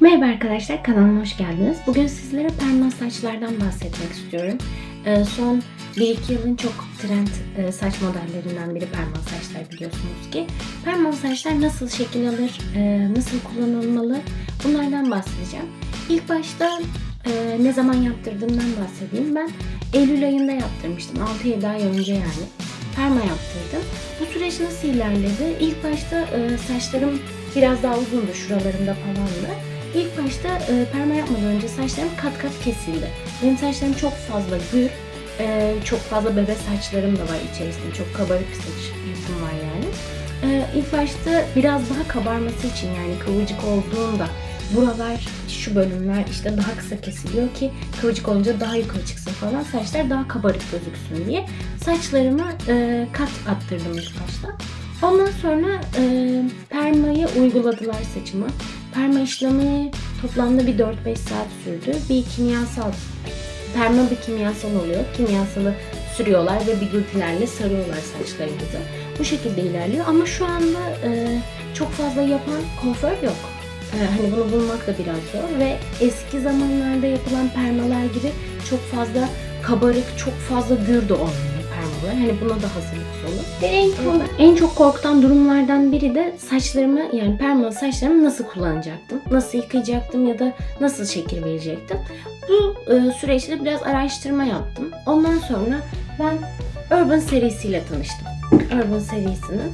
Merhaba arkadaşlar kanalıma hoş geldiniz. Bugün sizlere perma saçlardan bahsetmek istiyorum. Ee, son 1-2 yılın çok trend e, saç modellerinden biri perma saçlar biliyorsunuz ki. Perma saçlar nasıl şekil alır, e, nasıl kullanılmalı bunlardan bahsedeceğim. İlk başta e, ne zaman yaptırdığımdan bahsedeyim. Ben Eylül ayında yaptırmıştım. 6-7 ay önce yani. Perma yaptırdım. Bu süreç nasıl ilerledi? İlk başta saçlarım biraz daha uzundu şuralarında falandı. İlk başta e, perma yapmadan önce saçlarım kat kat kesildi. Benim saçlarım çok fazla gür, e, çok fazla bebe saçlarım da var içerisinde. Çok kabarık saç yapım var yani. E, ilk başta biraz daha kabarması için yani kıvırcık olduğunda buralar, şu bölümler işte daha kısa kesiliyor ki kıvırcık olunca daha yukarı çıksın falan saçlar daha kabarık gözüksün diye saçlarıma e, kat attırdım ilk başta. Ondan sonra e, permayı uyguladılar saçıma. Perma işlemi toplamda bir 4-5 saat sürdü. Bir kimyasal, perma bir kimyasal oluyor. Kimyasalı sürüyorlar ve bigültilerle sarıyorlar saçlarımızı. Bu şekilde ilerliyor ama şu anda e, çok fazla yapan kuaför yok. E, hani bunu bulmak da biraz zor ve eski zamanlarda yapılan permalar gibi çok fazla kabarık, çok fazla gür de olmuyor permalar. Hani buna da hazırlıksız olun. Ve en, en çok korkutan durumlardan biri de saçlarımı yani permalı saçlarımı nasıl kullanacaktım? Nasıl yıkayacaktım ya da nasıl şekil verecektim? Bu e, süreçte biraz araştırma yaptım. Ondan sonra ben Urban serisiyle tanıştım. Urban serisinin.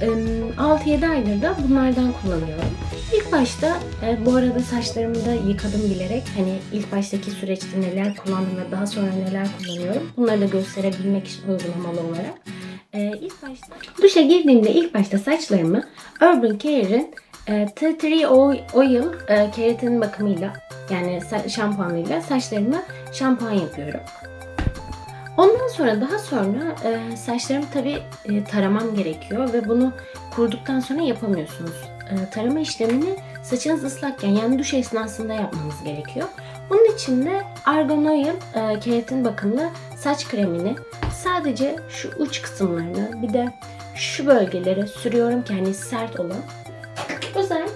E, 6-7 aydır da bunlardan kullanıyorum. İlk başta e, bu arada saçlarımı da yıkadım bilerek hani ilk baştaki süreçte neler kullandım ve daha sonra neler kullanıyorum bunları da gösterebilmek için uygulamalı olarak. E, ilk başta duşa girdiğimde ilk başta saçlarımı Urban Care'in e, Tea Tree Oil, e, keratin bakımıyla yani şampuanıyla saçlarıma şampuan yapıyorum. Ondan sonra daha sonra e, saçlarımı tabii e, taramam gerekiyor ve bunu kuruduktan sonra yapamıyorsunuz. E, tarama işlemini saçınız ıslakken yani duş esnasında yapmanız gerekiyor. Bunun için de Argan Oil e, keratin bakımlı saç kremini sadece şu uç kısımlarını bir de şu bölgelere sürüyorum ki hani sert olan. Özel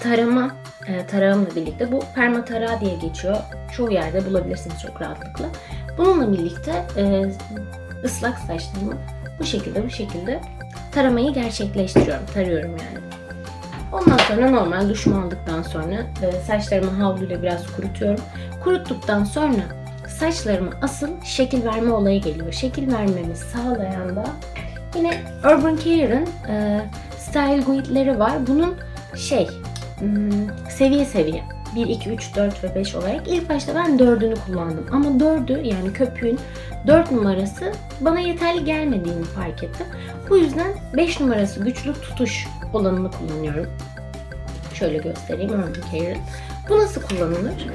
tarama e, tarağımla birlikte bu perma tarağı diye geçiyor. Çoğu yerde bulabilirsiniz çok rahatlıkla. Bununla birlikte e, ıslak saçlarımı bu şekilde bu şekilde taramayı gerçekleştiriyorum. Tarıyorum yani. Ondan sonra normal duşumu aldıktan sonra e, saçlarımı havluyla biraz kurutuyorum. Kuruttuktan sonra saçlarıma asıl şekil verme olayı geliyor. Şekil vermemi sağlayan da yine Urban Care'ın e, Style Guide'leri var. Bunun şey hmm, seviye seviye 1, 2, 3, 4 ve 5 olarak ilk başta ben 4'ünü kullandım. Ama 4'ü yani köpüğün 4 numarası bana yeterli gelmediğini fark ettim. Bu yüzden 5 numarası güçlü tutuş olanını kullanıyorum. Şöyle göstereyim Urban Care'ın. Bu nasıl kullanılır?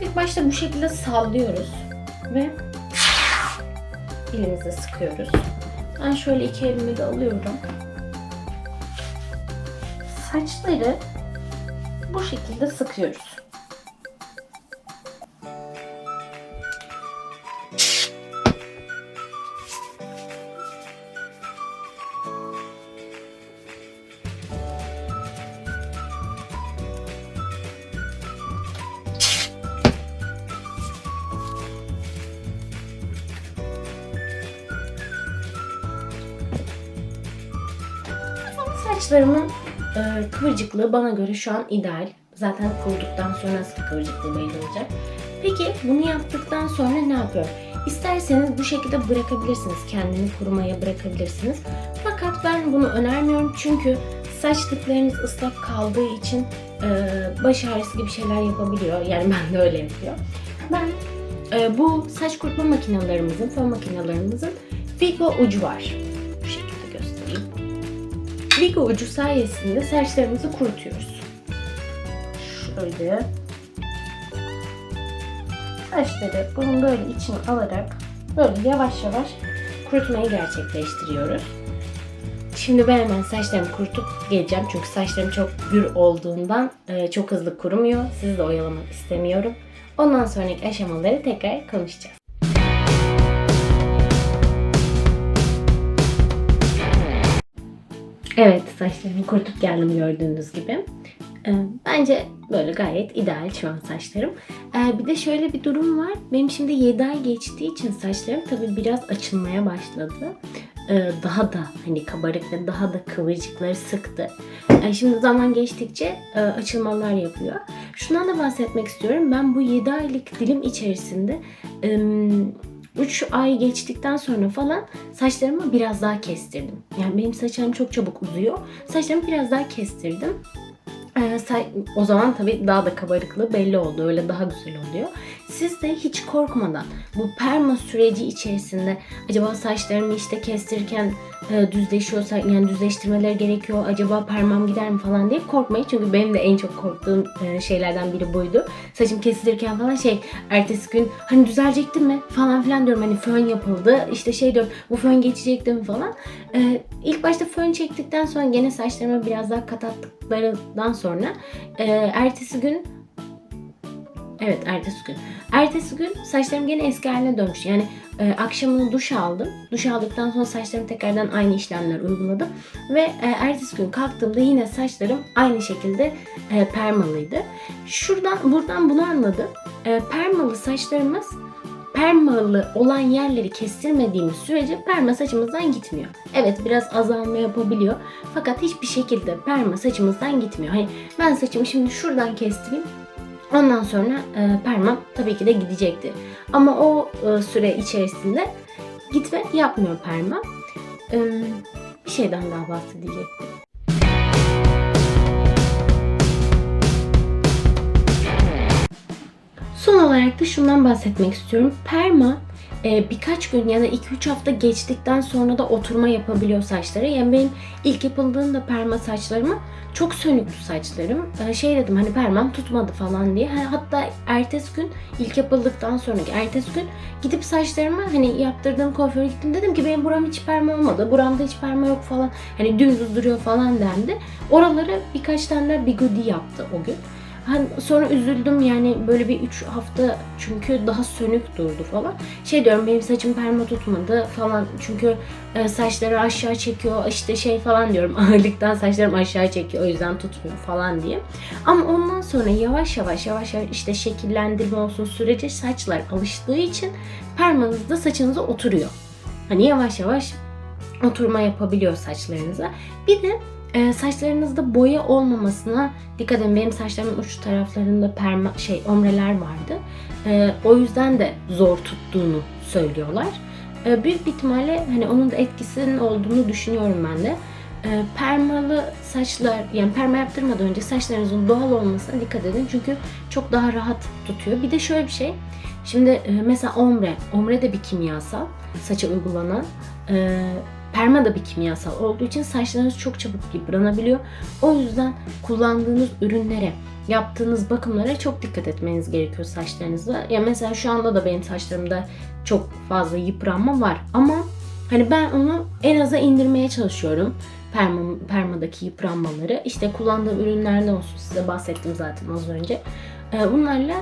İlk başta bu şekilde sallıyoruz ve elimizle sıkıyoruz. Ben şöyle iki elimi de alıyorum. Saçları bu şekilde sıkıyoruz. Saçlarımın e, kıvırcıklığı bana göre şu an ideal. Zaten kuruduktan sonra nasıl kıvırcıklığı belli olacak. Peki bunu yaptıktan sonra ne yapıyorum? İsterseniz bu şekilde bırakabilirsiniz. Kendini kurumaya bırakabilirsiniz. Fakat ben bunu önermiyorum çünkü saç dipleriniz ıslak kaldığı için e, baş ağrısı gibi şeyler yapabiliyor. Yani ben de öyle yapıyor. Ben e, bu saç kurutma makinelerimizin, fön makinelerimizin Vigo ucu var. Vigo ucu sayesinde saçlarımızı kurutuyoruz. Şöyle. Saçları bunun böyle içine alarak böyle yavaş yavaş kurutmayı gerçekleştiriyoruz. Şimdi ben hemen saçlarımı kurutup geleceğim. Çünkü saçlarım çok gür olduğundan e, çok hızlı kurumuyor. Sizi de oyalamak istemiyorum. Ondan sonraki aşamaları tekrar konuşacağız. Evet saçlarımı kurutup geldim gördüğünüz gibi. Ee, Bence böyle gayet ideal şu an saçlarım. Ee, Bir de şöyle bir durum var. Benim şimdi 7 ay geçtiği için saçlarım tabii biraz açılmaya başladı. Ee, Daha da hani kabarık ve daha da kıvırcıkları sıktı. Şimdi zaman geçtikçe e, açılmalar yapıyor. Şundan da bahsetmek istiyorum. Ben bu 7 aylık dilim içerisinde 3 ay geçtikten sonra falan saçlarımı biraz daha kestirdim. Yani benim saçlarım çok çabuk uzuyor. Saçlarımı biraz daha kestirdim. Ee, say- o zaman tabii daha da kabarıklığı belli oldu. Öyle daha güzel oluyor. Siz de hiç korkmadan bu perma süreci içerisinde acaba saçlarımı işte kestirirken e, düzleşiyorsa yani düzleştirmeleri gerekiyor. Acaba permam gider mi falan diye korkmayın. Çünkü benim de en çok korktuğum e, şeylerden biri buydu. Saçım kesilirken falan şey ertesi gün hani düzelecekti mi falan filan diyorum. Hani fön yapıldı. İşte şey diyorum bu fön geçecekti mi falan. E, ilk başta fön çektikten sonra gene saçlarıma biraz daha kat attıklarından sonra e, ertesi gün Evet ertesi gün. Ertesi gün saçlarım gene eski haline dönmüş. Yani e, akşamını duş aldım. Duş aldıktan sonra saçlarım tekrardan aynı işlemler uyguladım. Ve e, ertesi gün kalktığımda yine saçlarım aynı şekilde e, permalıydı. Şuradan buradan bunu anladım. E, permalı saçlarımız permalı olan yerleri kestirmediğimiz sürece perma saçımızdan gitmiyor. Evet biraz azalma yapabiliyor. Fakat hiçbir şekilde perma saçımızdan gitmiyor. Hani ben saçımı şimdi şuradan kestireyim. Ondan sonra e, permam tabii ki de gidecektir. Ama o e, süre içerisinde gitme yapmıyor perma. E, bir şeyden daha bahsedecektim. Son olarak da şundan bahsetmek istiyorum. Perma e, birkaç gün ya da 2-3 hafta geçtikten sonra da oturma yapabiliyor saçları. Yani benim ilk yapıldığında perma saçlarıma çok sönüktü saçlarım. E, şey dedim hani permam tutmadı falan diye. Ha, Hatta ertesi gün ilk yapıldıktan sonraki ertesi gün gidip saçlarıma hani yaptırdığım kuaföre gittim. Dedim ki benim buram hiç perma olmadı. Buramda hiç perma yok falan. Hani dümdüz duruyor falan dendi. Oralara birkaç tane de bigodi yaptı o gün. Hani sonra üzüldüm yani böyle bir 3 hafta çünkü daha sönük durdu falan. Şey diyorum benim saçım perma tutmadı falan çünkü e, saçları aşağı çekiyor işte şey falan diyorum ağırlıktan saçlarım aşağı çekiyor o yüzden tutmuyor falan diye. Ama ondan sonra yavaş yavaş yavaş yavaş işte şekillendirme olsun sürece saçlar alıştığı için permanız da saçınıza oturuyor. Hani yavaş yavaş oturma yapabiliyor saçlarınıza. Bir de e, saçlarınızda boya olmamasına dikkat edin. Benim saçlarımın uç taraflarında perma şey omreler vardı. E, o yüzden de zor tuttuğunu söylüyorlar. E, büyük bir ihtimalle hani onun da etkisinin olduğunu düşünüyorum ben de. E, permalı saçlar yani perma yaptırmadan önce saçlarınızın doğal olmasına dikkat edin. Çünkü çok daha rahat tutuyor. Bir de şöyle bir şey. Şimdi e, mesela ombre. Ombre de bir kimyasal. Saça uygulanan. E, Perma da bir kimyasal olduğu için saçlarınız çok çabuk yıpranabiliyor. O yüzden kullandığınız ürünlere, yaptığınız bakımlara çok dikkat etmeniz gerekiyor saçlarınızda. Ya mesela şu anda da benim saçlarımda çok fazla yıpranma var ama hani ben onu en aza indirmeye çalışıyorum. Perma, permadaki yıpranmaları. İşte kullandığım ürünler ne olsun size bahsettim zaten az önce. Ee, Bunlarla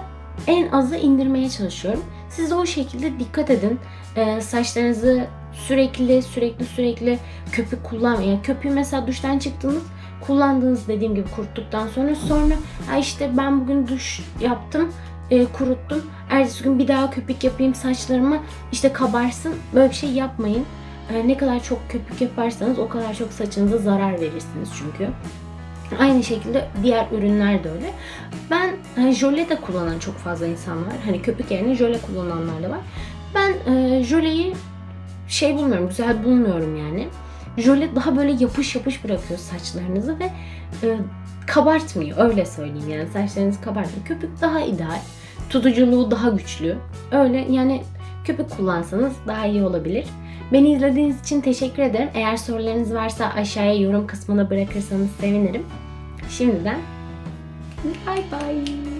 en aza indirmeye çalışıyorum. Siz de o şekilde dikkat edin. Ee, saçlarınızı sürekli sürekli sürekli köpük kullanmayın. Yani köpüğü mesela duştan çıktınız kullandığınız dediğim gibi kuruttuktan sonra sonra ha işte ben bugün duş yaptım e, kuruttum. Ertesi gün bir daha köpük yapayım saçlarıma işte kabarsın. Böyle bir şey yapmayın. E, ne kadar çok köpük yaparsanız o kadar çok saçınıza zarar verirsiniz çünkü. Aynı şekilde diğer ürünler de öyle. Ben e, jöle de kullanan çok fazla insan var. Hani köpük yerine jöle kullananlar da var. Ben e, jöleyi şey bulmuyorum, güzel bulmuyorum yani. Jöle daha böyle yapış yapış bırakıyor saçlarınızı ve e, kabartmıyor öyle söyleyeyim yani saçlarınızı kabartmıyor. Köpük daha ideal. Tutuculuğu daha güçlü. Öyle yani köpük kullansanız daha iyi olabilir. Beni izlediğiniz için teşekkür ederim. Eğer sorularınız varsa aşağıya yorum kısmına bırakırsanız sevinirim. Şimdiden bye bye.